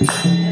Yeah.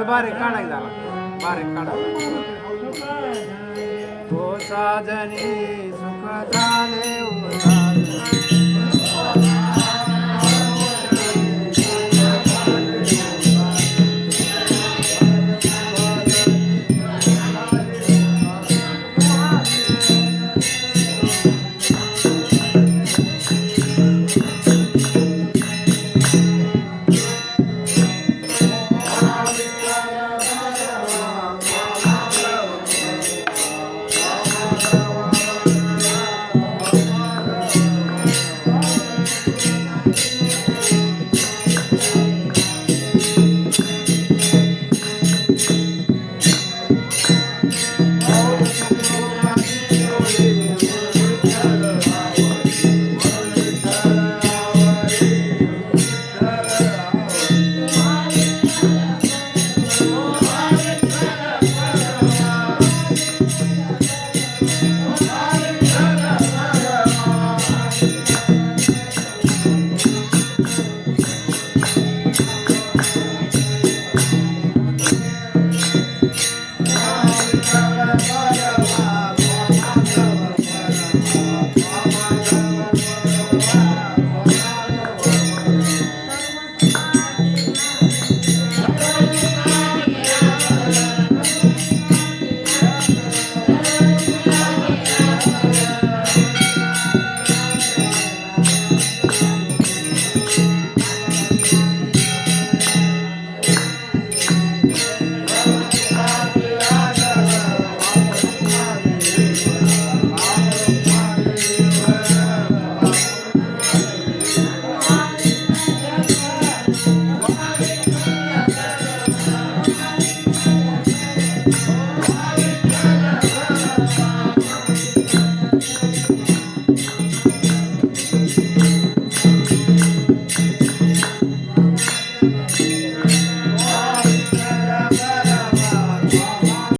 ಅದು ಬಾರಿ ಕಾಣಾಗಿದಲ್ಲ ಬಾರಿ ಕಾಣ ಸಾಧನೆ ಸುಖ